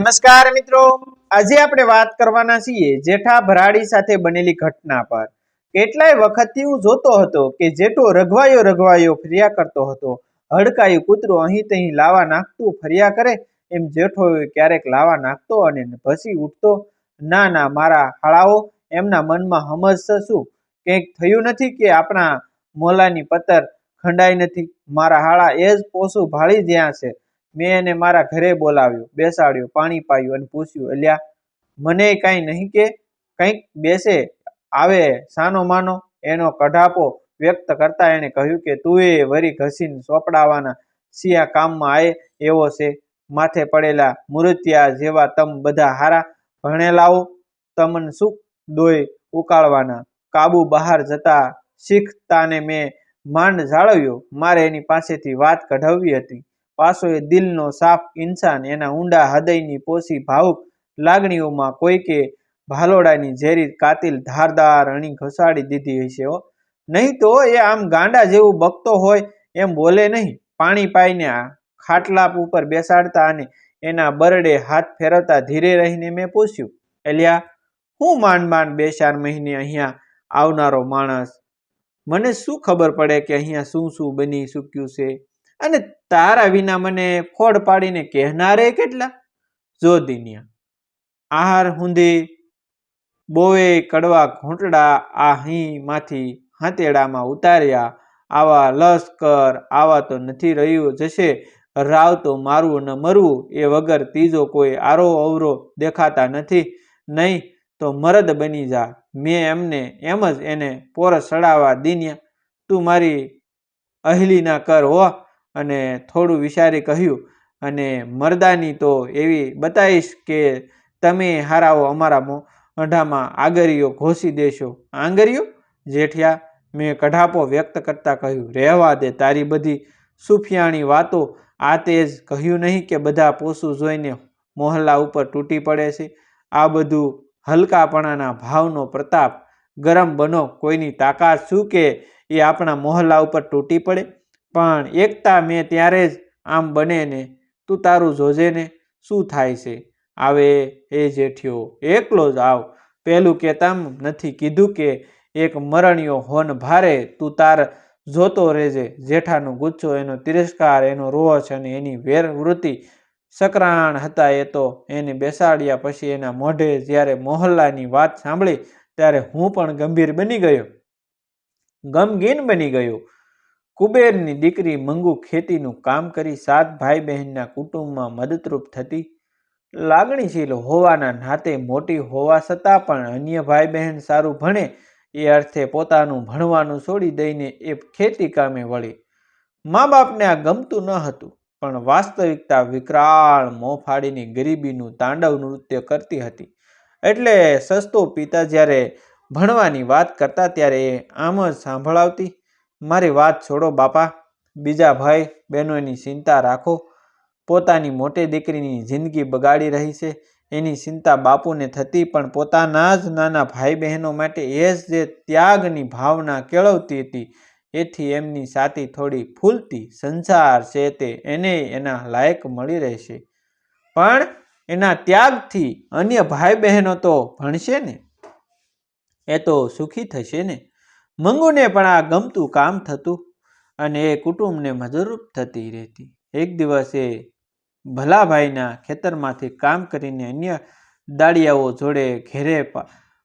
નમસ્કાર મિત્રો. આજે આપણે વાત કરવાના છીએ જેઠા ભરાડી સાથે બનેલી ઘટના પર. કેટલાય વખતથી હું જોતો હતો કે જેઠો રઘવાયો રઘવાયો ફર્યા કરતો હતો. હડકાયું કૂતરું અહીં તહીં લાવા નાખતું ફર્યા કરે એમ જેઠો ક્યારેક લાવા નાખતો અને ભસી ઉઠતો, ના ના, મારા હાળાઓ, એમના મનમાં હમજ શું? કંઈક થયું નથી કે આપણા મોલાની પતર ખંડાઈ નથી? મારા હાળા એ જ પોસું ભાળી જ્યાં છે. મેં એને મારા ઘરે બોલાવ્યો, બેસાડ્યો, પાણી પાયું અને પૂછ્યું, અલ્યા, મને કાંઈ નહીં કે કંઈક બેસે, આવે, સાનો માનો. એનો કઢાપો વ્યક્ત કરતા એણે કહ્યું કે, તું એ વરી ઘસીને સોપડાવાના સિયા કામમાં આવે એવો છે. માથે પડેલા મૂર્તિયા જેવા તમ બધા હારા ભણેલાઓ, તમને સુખ દોય ઉકાળવાના? કાબુ બહાર જતા શીખતાને મેં માંડ જાળવ્યો. મારે એની પાસેથી વાત કઢાવવી હતી. પાછો એ દિલનો સાફ ઇન્સાન, એના ઊંડા હૃદયની પોસી ભાવુક લાગણીઓમાં કોઈકે ભાલોડાની ઝેરી કાતિલ ધારદાર અણી ઘસાડી દીધી હશે નહીં તો એ આમ ગાંડા જેવું બકતો હોય એમ બોલે નહીં. પાણી પાઈને ખાટલા ઉપર બેસાડતા અને એના બરડે હાથ ફેરવતા ધીરે રહીને મેં પૂછ્યું, એલિયા, હું માંડ માંડ બે ચાર મહિને અહીંયા આવનારો માણસ? મને શું ખબર પડે કે અહીંયા શું શું બની ચૂક્યું છે? અને તારા વિના મને ફોડ પાડીને કહેનારે કેટલા? જો દિનિયા, આહાર હુંધી બોવે કડવા ઘૂંટડા આ માંથી હાથેડામાં ઉતાર્યા, આવા લશ્કર આવા તો નથી રહ્યું, જશે રાવ તો મારવું ન મરવું, એ વગર ત્રીજો કોઈ આરો અવરો દેખાતા નથી. નહીં તો મરદ બની જા, મેં એમને એમ જ એને પોરસ ચડાવવા દીન્યા, તું મારી અહલીના કર હો. અને થોડું વિચારી કહ્યું, અને મરદાની તો એવી બતાવીશ કે તમે હારાઓ અમારા મોઢામાં આગરીઓ ઘોસી દેશો. આંગરીઓ જેઠિયા, મેં કઢાપો વ્યક્ત કરતા કહ્યું, રહેવા દે તારી બધી સુફિયાણી વાતો. આ તે જ કહ્યું નહીં કે બધા પોસું જોઈને મોહલ્લા ઉપર તૂટી પડે છે? આ બધું હલકાપણાના ભાવનો પ્રતાપ. ગરમ બનો, કોઈની તાકાત શું કે એ આપણા મોહલ્લા ઉપર તૂટી પડે? પણ એકતા મેં ત્યારે જ આમ બને ને, તું તારું જોજે ને, શું થાય છે? આવે એ જેઠિયો એકલો જ આવ. પહેલું કહેતામ નથી કીધું કે એક મરણિયો હોન ભારે, તું તાર જોતો રહેજે. જેઠાનો ગુચ્છો, એનો તિરસ્કાર, એનો રોષ અને એની વેરવૃત્તિ સકરાણ હતા એ તો, એને બેસાડ્યા પછી એના મોઢે જ્યારે મોહલ્લાની વાત સાંભળી, ત્યારે હું પણ ગંભીર બની ગયો. ગમગીન બની ગયો. કુબેરની દીકરી મંગુ ખેતીનું કામ કરી સાત ભાઈ બહેનના કુટુંબમાં મદદરૂપ થતી. લાગણીશીલ હોવાના નાતે મોટી હોવા છતાં પણ અન્ય ભાઈ બહેન સારું ભણે એ અર્થે પોતાનું ભણવાનું છોડી દઈને એ ખેતી કામે વળી. મા બાપને આ ગમતું ન હતું, પણ વાસ્તવિકતા વિકરાળ મોફાડીની ગરીબીનું તાંડવ નૃત્ય કરતી હતી. એટલે સસ્તો પિતા જ્યારે ભણવાની વાત કરતા ત્યારે એ આમ જ સાંભળાવતી મારી વાત છોડો, બાપા. બીજા ભાઈ બહેનોની ચિંતા રાખો. પોતાની મોટી દીકરીની જિંદગી બગાડી રહી છે. એની ચિંતા બાપુને થતી પણ પોતાના જ નાના ભાઈ બહેનો માટે એ જ જે ત્યાગની ભાવના કેળવતી હતી, એથી એમની સાથી થોડી ફૂલતી સંસાર છે તે એને એના લાયક મળી રહેશે. પણ એના ત્યાગથી અન્ય ભાઈ બહેનો તો ભણશે ને? એ તો સુખી થશે ને? મંગુને પણ આ ગમતું કામ થતું અને એ કુટુંબને મદદરૂપ થતી રહેતી. એક દિવસ એ ભલાભાઈના ખેતરમાંથી કામ કરીને અન્ય દાળિયાઓ જોડે ઘેરે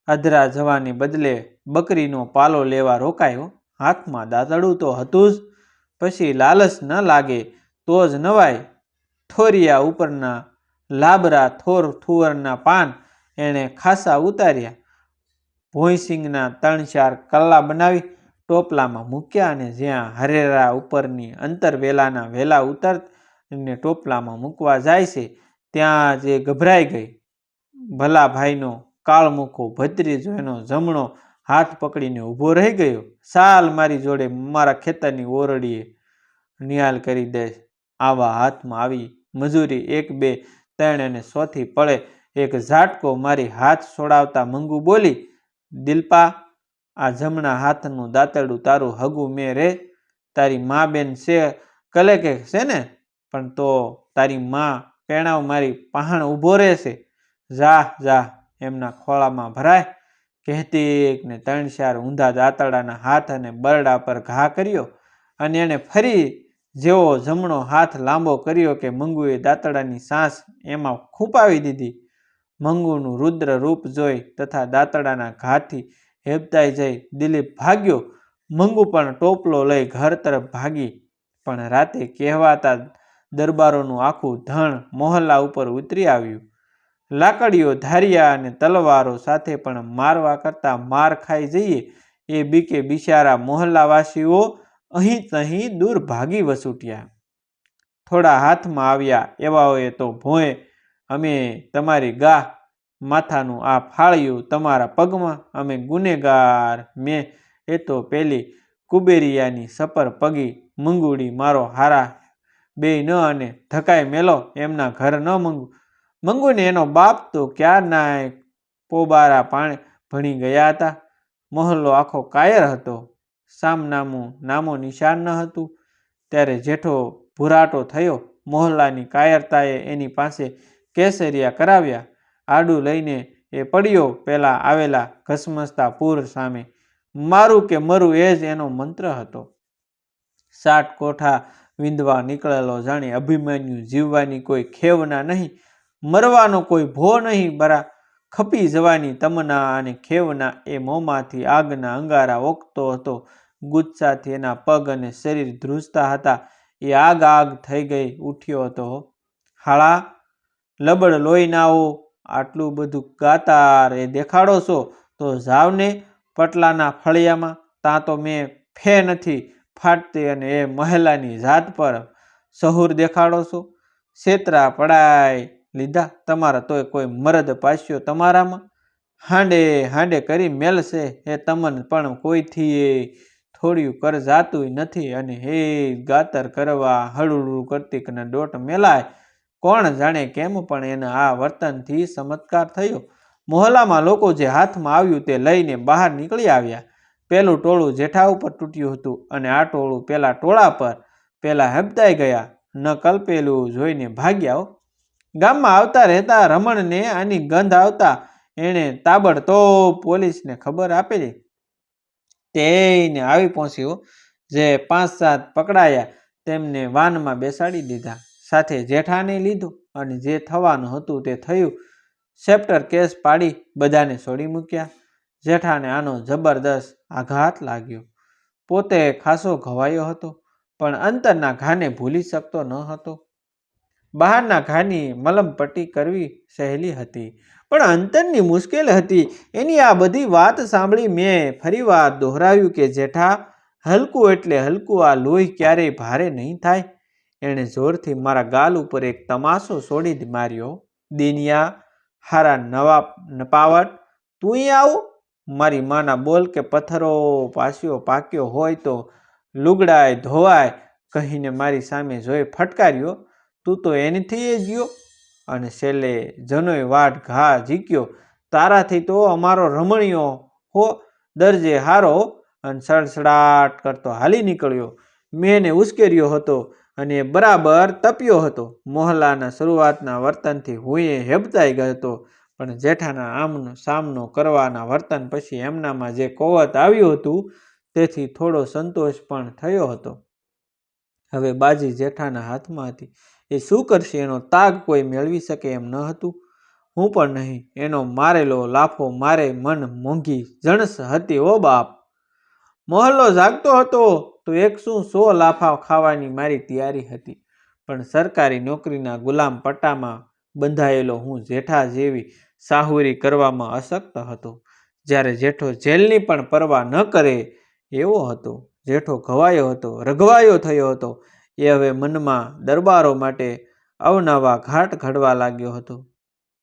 અધરા જવાને બદલે બકરીનો પાલો લેવા રોકાયો. હાથમાં દાંતડું તો હતું જ, પછી લાલચ ન લાગે તો જ નવાય. થોરિયા ઉપરના લાબરા થોર થુવરના પાન એણે ખાસા ઉતાર્યા. ભોંયસિંગના ત્રણ ચાર કલ્લા બનાવી ટોપલામાં મૂક્યા અને જ્યાં હરેરા ઉપરની અંતર વેલાના વેલા ઉતરને ટોપલામાં મૂકવા જાય છે, ત્યાં જે ગભરાઈ ગઈ. ભલા ભાઈનો કાળમુખો ભત્રીજો એનો જમણો હાથ પકડીને ઊભો રહી ગયો. સાલ મારી જોડે મારા ખેતરની ઓરડીએ નિહાલ કરી દે. આવા હાથમાં આવી મજૂરી એક, બે, ત્રણ અને સોથી પડે એક ઝાટકો મારી હાથ છોડાવતા મંગુ બોલી દિલપા, આ જમણા હાથનું દાંતડું તારું હગું મેં રે. તારી મા બેન છે, કલે કે છે ને? પણ તો તારી મા પેણાવ મારી પહાણ ઊભો રહેશે. જા જા, એમના ખોળામાં ભરાય. કહેતી ને ત્રણ ચાર ઊંધા દાંતડાના હાથ અને બરડા પર ઘા કર્યો અને એણે ફરી જેવો જમણો હાથ લાંબો કર્યો કે મંગુએ દાંતડાની સાંસ એમાં ખૂંપાવી દીધી. મંગુનું રુદ્ર રૂપ જોઈ તથા દાંતડાના ઘાથી હેબતાઈ જઈ દિલીપ ભાગ્યો. મંગુ પણ ટોપલો લઈ ઘર તરફ ભાગી. પણ રાતે કહેવાતા દરબારોનું આખું ધણ મોહલ્લા ઉપર ઉતરી આવ્યું. લાકડીઓ ધારિયા અને તલવારો સાથે પણ મારવા કરતા માર ખાઈ જઈએ એ બીકે બિચારા મોહલ્લાવાસીઓ અહીં તહીં દૂર ભાગી વસૂટ્યા. થોડા હાથમાં આવ્યા એવાઓએ તો ભોંય અમે તમારી ગાહ માથાનું આ ફાળ્યું તમારા પગમાં, અમે ગુનેગાર. મેં એ તો પેલી કુબેરિયાની સપર પગી મંગુડી મારો હારા બે ન અને ધકાઈ મેલો એમના ઘર ન મંગુ. મંગુને એનો બાપ તો ક્યાં નાય? પોબારા પાણે ભણી ગયા હતા. મોહલ્લો આખો કાયર હતો. સામનામું નામો નિશાન ન હતું. ત્યારે જેઠો ભૂરાટો થયો. મોહલ્લાની કાયરતાએ એની પાસે કેસરિયા કરાવ્યા. આડું લઈને એ પડ્યો પહેલાં આવેલા ઘસમસતા પૂર સામે. મારું કે મરું એ જ એનો મંત્ર હતો. સાત કોઠા વિંધવા નીકળેલો જાણે અભિમન્યુ જીવવાની કોઈ ખેવના નહીં. મરવાનો કોઈ ભો નહીં બરા. ખપી જવાની તમના અને ખેવના એ મોંમાંથી આગના અંગારા ઓકતો હતો. ગુસ્સાથી એના પગ અને શરીર ધ્રુજતા હતા. એ આગ આગ થઈ ગઈ ઉઠ્યો હતો. હાળા લબડ લોહીનાઓ, આટલું બધું ગાતાર એ દેખાડો છો, તો જાવને પટલાના ફળિયામાં ત્યાં તો મેં ફે નથી ફાટતી અને એ મહેલાની જાત પર સહુર દેખાડો છો. છેતરા પડાય લીધા તમારા તોય કોઈ મરદ પાસ્યો તમારામાં? હાંડે હાંડે કરી મેલશે એ તમને પણ કોઈથી એ થોડ્યું કર જાતું નથી અને હે ગાતર કરવા હળુડું કરતીકને દોટ મેલાય કોણ જાણે કેમ પણ એના આ વર્તનથી ચમત્કાર થયો. મોહલ્લામાં લોકો જે હાથમાં આવ્યું તે લઈને બહાર નીકળી આવ્યા. પેલું ટોળું જેઠા ઉપર તૂટ્યું હતું અને આ ટોળું પેલા ટોળા પર પેલા હેબતાઈ ગયા. ન કલ્પેલું જોઈને ભાગ્યા ગામમાં આવતા રહેતા રમણને આની ગંધ આવતા એણે તાબડતોબ પોલીસને ખબર આપેલી. તેને આવી પહોંચ્યો. જે પાંચ સાત પકડાયા તેમને વાનમાં બેસાડી દીધા. સાથે જેઠાને લીધો અને જે થવાનું હતું તે થયું. સેપ્ટર કેસ પાડી બધાને છોડી મૂક્યા. જેઠાને આનો જબરદસ્ત આઘાત લાગ્યો. પોતે ખાસો ઘવાયો હતો, પણ અંતરના ઘાને ભૂલી શકતો ન હતો. બહારના ઘાની મલમપટ્ટી કરવી સહેલી હતી, પણ અંતરની મુશ્કેલ હતી. એની આ બધી વાત સાંભળી મેં ફરીવાર દોહરાવ્યું કે જેઠા, હલકું એટલે હલકું આ લોહી ક્યારેય ભારે નહીં થાય. એણે જોરથી મારા ગાલ ઉપર એક તમાશો છોડી માર્યો. દિનિયા, હારા નવા નપાવટ, તું આવું? મારી માના બોલ કે પથ્થરો પાસ્યો પાક્યો હોય તો લુગડાય, ધોવાય, કહીને મારી સામે જોઈ ફટકાર્યો. તું તો એનીથી એ ગયો અને છેલ્લે, જનોય વાટ ઘા જીક્યો તારાથી તો અમારો રમણીયો હો, દરજે હારો. અને સડસડાટ કરતો હાલી નીકળ્યો. મેં એને ઉશ્કેર્યો હતો. અને બરાબર તપ્યો હતો. મોહલ્લાના શરૂઆતના વર્તનથી હું એ હેબતાઈ ગયો હતો. પણ જેઠાના આમનો સામનો કરવાના વર્તન પછી એમનામાં જે કોવત આવ્યું હતું, તેથી થોડો સંતોષ પણ થયો હતો. હવે બાજી જેઠાના હાથમાં હતી એ શું કરશે? એનો તાગ કોઈ મેળવી શકે એમ ન હતું. હું પણ નહીં. એનો મારેલો લાફો મારે મન મોંઘી જણસ હતી, ઓ બાપ. મોહલ્લો જાગતો હતો. તો એક શું સો લાફા ખાવાની મારી તૈયારી હતી? પણ સરકારી નોકરીના ગુલામ પટ્ટામાં બંધાયેલો હું જેઠા જેવી સાહુરી કરવામાં અશક્ત હતો. જ્યારે જેઠો જેલની પણ પરવા ન કરે એવો હતો. જેઠો ઘવાયો હતો, રઘવાયો થયો હતો. એ હવે મનમાં દરબારો માટે અવનવા ઘાટ ઘડવા લાગ્યો હતો.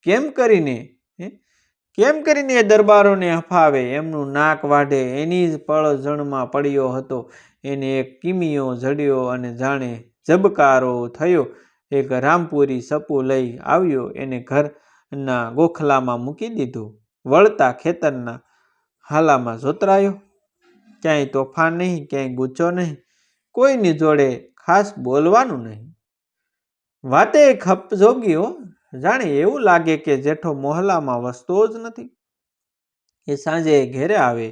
કેમ કરીને કેમ કરીને એ દરબારોને હફાવે એમનું નાક વાઢે. એની જ પળજણમાં પડ્યો હતો. એને એક કિમિયો જડ્યો અને જાણે જબકારો થયો. એક રામપુરી સપુ લઈ આવ્યો. એને ઘરના ગોખલામાં મૂકી દીધું. વળતા ખેતરના હાલામાં જોતરાયો. ક્યાંય તોફાન નહીં, ક્યાંય ગુચ્છો નહીં. કોઈની જોડે ખાસ બોલવાનું નહીં. વાતે ખપ જોગી હો. જાણે એવું લાગે કે જેઠો મોહલામાં વસતો જ નથી. એ સાંજે ઘેરે આવે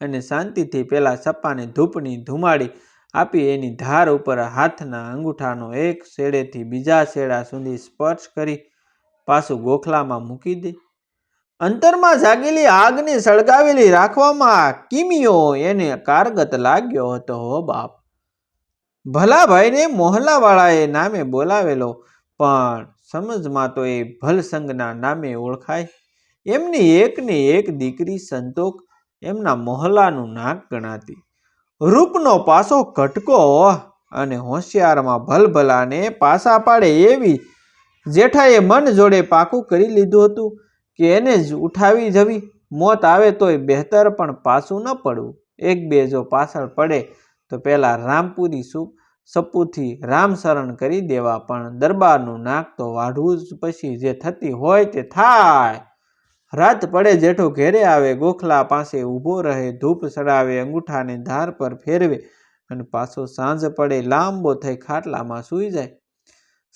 અને શાંતિથી પેલા સપ્પાને ધૂપની ધુમાડી આપી એની ધાર ઉપર હાથના અંગૂઠાનો એક શેડેથી બીજા શેડા સુધી સ્પર્શ કરી પાછું ગોખલામાં મૂકી દે. અંતરમાં જાગેલી આગને સળગાવેલી રાખવામાં કિમિયો એને કારગત લાગ્યો હતો, હો બાપ. ભલાભાઈને મોહલાવાળાએ નામે બોલાવેલો, પણ સમજમાં તો એ ભલસંગના નામે ઓળખાય. એમની એકને એક દીકરી સંતોક એમના મોહલાનું નાક ગણાતી. રૂપનો પાસો ઘટકો અને હોશિયારમાં ભલભલાને પાસા પાડે એવી જેઠાએ મન જોડે પાકું કરી લીધું હતું કે એને જ ઉઠાવી જવી. મોત આવે તોય બહેતર પણ પાછું ન પડવું. એક બે જો પાછળ પડે તો પહેલાં રામપુરી સુપ સપુથી રામશરણ કરી દેવા, પણ દરબારનું નાક તો વાઢવું જ પછી જે થતી હોય તે થાય. રાત પડે જેઠો ઘેરે આવે, ગોખલા પાસે ઊભો રહે, ધૂપ ચડાવે, અંગૂઠાને ધાર પર ફેરવે અને પાછો સાંજ પડે, લાંબો થઈ ખાટલામાં સૂઈ જાય.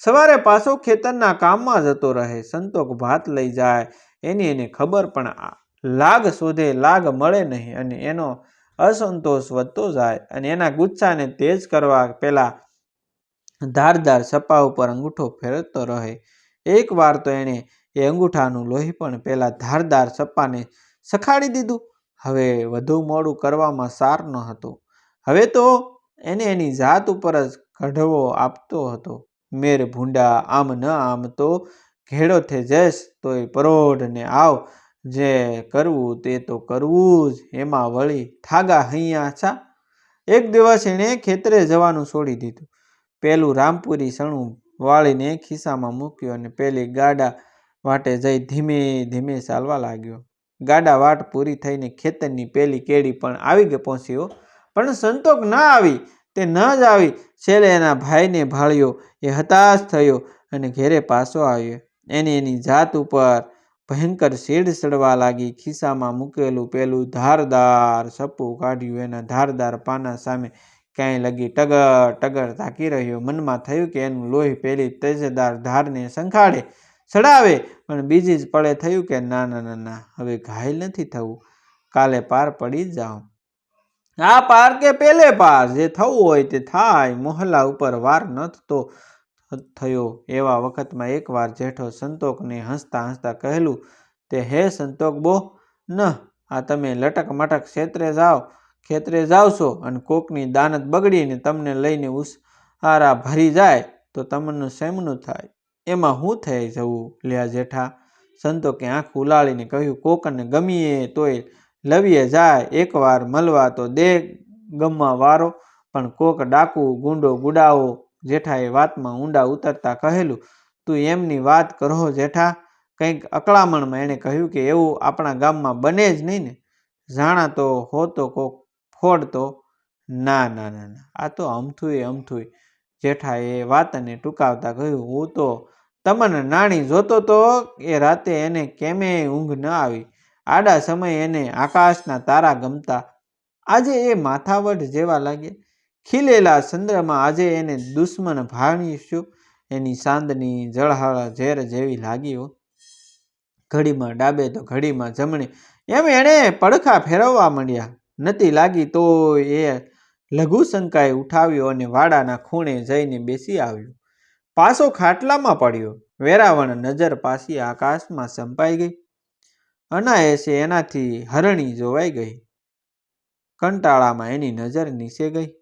સવારે પાછો ખેતરના કામમાં જતો રહે, સંતોક ભાત લઈ જાય. એની એને ખબર પણ લાગ શોધે, લાગ મળે નહીં અને એનો અસંતોષ વધતો જાય અને એના ગુસ્સાને તેજ કરવા પહેલા ધારદાર સપા ઉપર અંગૂઠો ફેરવતો રહે. એક વાર તો એણે એ અંગૂઠાનું લોહી પણ પહેલા ધારદાર સપ્પાને સખાડી દીધું. હવે વધુ મોડું કરવામાં સાર ન હતો. હવે તો એને એની જાત ઉપર જ કઢવો આપતો હતો. મેર ભૂંડા આમ ન આમ તો ઘેડો થે જશ તોય પરોઢ ને આવ. જે કરવું તે તો કરવું જ. એમાં વળી થાગા હૈયા છા. એક દિવસ એણે ખેતરે જવાનું છોડી દીધું. પેલું રામપુરી સણું વાળીને ખિસ્સામાં મૂક્યું અને પેલી ગાડા વાટે જઈ ધીમે ધીમે ચાલવા લાગ્યો. ગાડા વાટ પૂરી થઈને ખેતરની પેલી કેડી પણ આવી ગઈ પહોંચ્યો. પણ સંતોક ન આવી. તે ન જ આવી. છેલ્લે એના ભાઈને ભાળ્યો. એ હતાશ થયો અને ઘેરે પાછો આવ્યો. એને એની જાત ઉપર ભયંકર શેડ ચડવા લાગી. ખિસ્સામાં મૂકેલું પેલું ધારદાર સપુ કાઢ્યું. એના ધારદાર પાના સામે ક્યાંય લગી ટગર ટગર તાકી રહ્યો. મનમાં થયું કે એનું લોહી પેલી તેજદાર ધારને સંખાડે ચડાવે પણ બીજી જ પળે થયું કે ના ના ના ના, હવે ઘાયલ નથી થવું. કાલે પાર પડી જાઓ આ પાર કે પેલે પાર? જે થવું હોય તે થાય. મોહલ્લા ઉપર વાર નથતો થયો. એવા વખતમાં એકવાર જેઠો સંતોકને હસતા હસતા કહેલું, તે હે સંતોક બો, ન, આ તમે લટક મટક ક્ષેત્રે જાઓ, ખેતરે જાવશો અને કોકની દાનત બગડીને તમને લઈને ઉસારા ભરી જાય તો તમને સેમનું થાય. એમાં હું થઈ જવું? લ્યા જેઠા, સંતોકે આંખ ઉલાળીને કહ્યું, કોકને ગમીએ તોય લવીએ જાય, એકવાર મળવા તો દે ગમવા વારો, પણ કોક ડાકુ ગુંડો ગુડાવો જેઠાએ વાતમાં ઊંડા ઉતરતા કહેલું, તું એમની વાત કરો જેઠા, કંઈક અકળામણમાં એણે કહ્યું કે એવું આપણા ગામમાં બને જ નહીં ને જાણા તો હો તો કોક, ફોડતો. ના ના ના ના, આ તો અમથુંય અમથુંય જેઠાએ વાતને ટૂંકાવતા કહ્યું, હું તો તમને નાણી જોતો તો એ રાતે એને કેમે ઊંઘ ન આવી. આડા સમયે એને આકાશના તારા ગમતા. આજે એ માથાવટ જેવા લાગે ખીલેલા ચંદ્રમાં આજે એને દુશ્મન ભાણીશું. એની સાંદની જળહળ ઝેર જેવી લાગી હો. ઘડીમાં ડાબે તો ઘડીમાં જમણે. એમ એણે પડખા ફેરવવા માંડ્યા. નથી લાગી તો એ લઘુશંકાએ ઉઠાવ્યો અને વાડાના ખૂણે જઈને બેસી આવ્યો. પાસો ખાટલામાં પડ્યો. વેરાવણ નજર પાછી આકાશમાં સંપાઈ ગઈ. અનાયસે એનાથી હરણી જોવાઈ ગઈ. કંટાળામાં એની નજર નીચે ગઈ.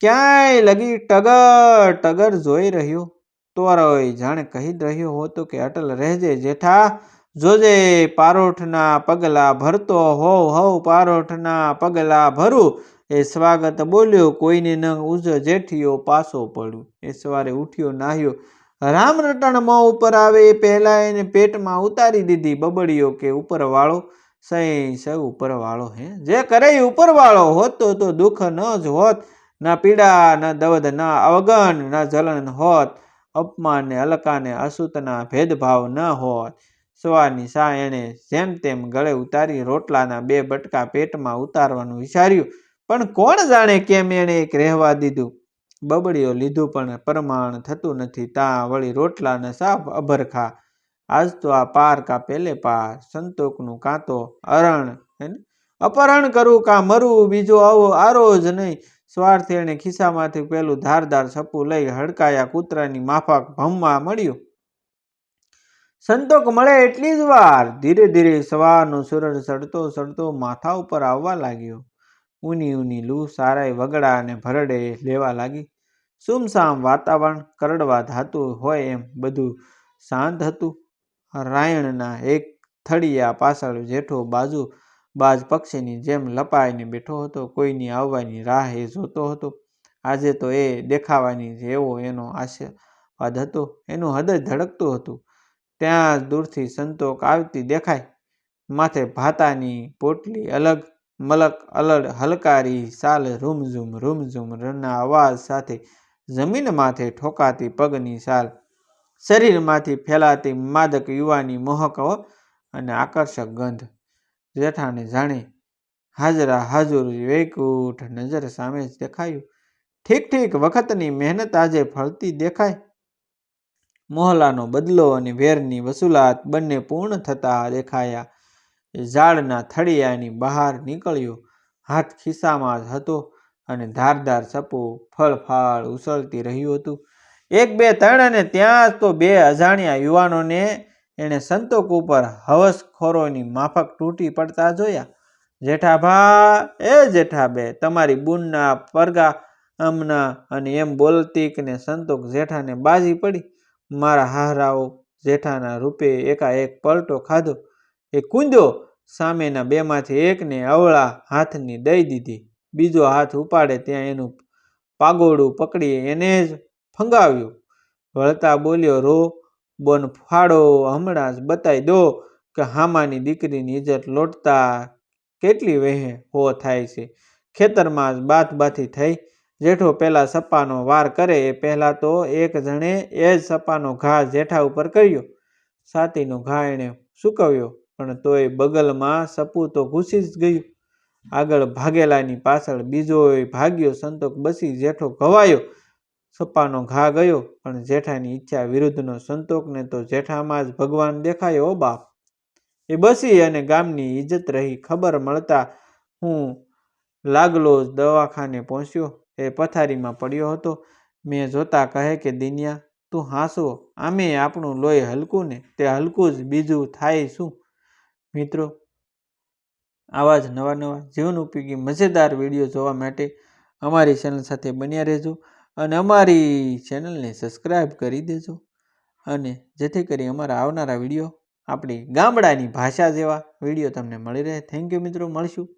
ક્યાંય લગી ટગર ટગર જોઈ રહ્યો? તોરય જાણે કહી રહ્યો હતો કે અટલ રહેજે, જેઠા જોજે પારોઠના પગલા ભરતો હોવ હોવ પારોઠના પગલા ભરું. એ સ્વાગત બોલ્યો, કોઈને ન ઉજ જેઠિયો પાછો પડ્યું. એ સવારે ઉઠ્યો, નાહ્યો, રામ રટણ મોં ઉપર આવે એ પહેલાં એને પેટમાં ઉતારી દીધી બબડીયો કે ઉપરવાળો. સૈ સૌ ઉપરવાળો હે? જે કરે ઉપરવાળો હોત તો દુઃખ ન જ હોત. ના પીડા, ન દવદ, ના અવગણ ના જલન હોત, અપમાન ને અલકાને અસુતના ભેદભાવ ન હોત. સવારની સા એણે જેમ તેમ ગળે ઉતારી રોટલાના બે બટકા પેટમાં ઉતારવાનું વિચાર્યું, પણ કોણ જાણે કેમ એણે એક રહેવા દીધું? બબડીઓ લીધું પણ પ્રમાણ થતું નથી, તા વળી રોટલાને સાફ અભરખા. આજ તો આ પાર કા પેલે પાર સંતોકનું કાં તો અરણ અપહરણ કરું કાં મરું, બીજો આવો આરો જ નહીં. સ્વાર્થ એણે ખિસ્સામાંથી પેલું ધારદાર છપ્પું લઈ હડકાયા કૂતરાની માફક ભમવા મળ્યું. સંતોક મળે એટલી જ વાર. ધીરે ધીરે સવારનો સૂરજ સડતો સડતો માથા ઉપર આવવા લાગ્યો. ઊની ઊની લૂ સારાય વગડા અને ભરડે લેવા લાગી. સુમસામ વાતાવરણ કરડવા ધાતું હોય એમ બધું શાંત હતું. રાયણના એક થળિયા પાછળ જેઠો બાજુ બાજ પક્ષીની જેમ લપાઈને બેઠો હતો, કોઈની આવવાની રાહ એ જોતો હતો. આજે તો એ દેખાવાની એવો એનો આશીર્વાદ હતો, એનું હૃદય ધડકતું હતું. ત્યાં દૂરથી સંતોક આવતી દેખાય, માથે ભાતાની પોટલી અલગ, મલક, અલડ, હલકારી સાલ, રૂમઝૂમ રૂમઝૂમ રણના અવાજ સાથે જમીન માથે ઠોકાતી પગની સાલ, શરીરમાંથી ફેલાતી માદક યુવાની મોહક અને આકર્ષક ગંધ. જેઠાને જાણે, હાજરા હાજુર વૈકુંઠ નજર સામે જ દેખાયું. ઠીક ઠીક વખતની મહેનત આજે ફળતી દેખાય. મોહલાનો બદલો અને વેરની વસૂલાત બંને પૂર્ણ થતા દેખાયા. ઝાડના થળિયાની બહાર નીકળ્યો. હાથ ખિસ્સામાં જ હતો અને ધારદાર સપો ફળફાળ ઉછળતી રહ્યું હતું. એક બે ત્રણ અને ત્યાં જ તો બે અજાણ્યા યુવાનોને એણે સંતોક ઉપર હવસખોરોની માફક તૂટી પડતા જોયા જેઠાભા એ જેઠાબે તમારી બુનના પરગા અમના અને એમ બોલતી કે સંતોક જેઠાને બાજી પડી. મારા હાહરાઓ જેઠાના રૂપે એકાએક પલટો ખાધો. એ કૂંદ્યો સામેના બેમાંથી એકને અવળા હાથની દઈ દીધી. બીજો હાથ ઉપાડે ત્યાં એનું પાગોડું પકડી એને જ ફંગાવ્યું. વળતા બોલ્યો રો બોન ફાડો હમણાં જ બતાવી દો કે હામાની દીકરીની ઇજ્જત લોટતા કેટલી વહે હો થાય છે. ખેતરમાં જ બાથ બાથી થઈ. જેઠો પહેલાં સપ્પાનો વાર કરે એ પહેલાં તો એક જણે એ જ સપ્પાનો ઘા જેઠા ઉપર કર્યો. સાતીનો ઘા એણે સૂકવ્યો, પણ તોય બગલમાં સપુ તો ઘૂસી જ ગયું. આગળ ભાગેલાની પાછળ બીજોય ભાગ્યો, સંતોક બસી જેઠો ઘવાયો. સપ્પાનો ઘા ગયો, પણ જેઠાની ઈચ્છા વિરુદ્ધનો સંતોકને તો જેઠામાં જ ભગવાન દેખાયો બાપ. એ બસી અને ગામની ઇજ્જત રહી ખબર મળતા હું લાગલો જ દવાખાને પહોંચ્યો. એ પથારીમાં પડ્યો હતો. મેં જોતા કહે કે, દિનિયા, તું હાંસો. આમે આપણું લોહી હલકું ને? તે હલકું જ બીજું થાય શું? મિત્રો, આવા જ નવા નવા જીવન ઉપયોગી મજેદાર વીડિયો જોવા માટે અમારી ચેનલ સાથે બન્યા રહેજો. અને અમારી ચેનલને સબસ્ક્રાઈબ કરી દેજો અને જેથી કરી અમારા આવનારા વીડિયો આપણી ગામડાની ભાષા જેવા વીડિયો તમને મળી રહે. થેન્ક યુ મિત્રો, મળશું.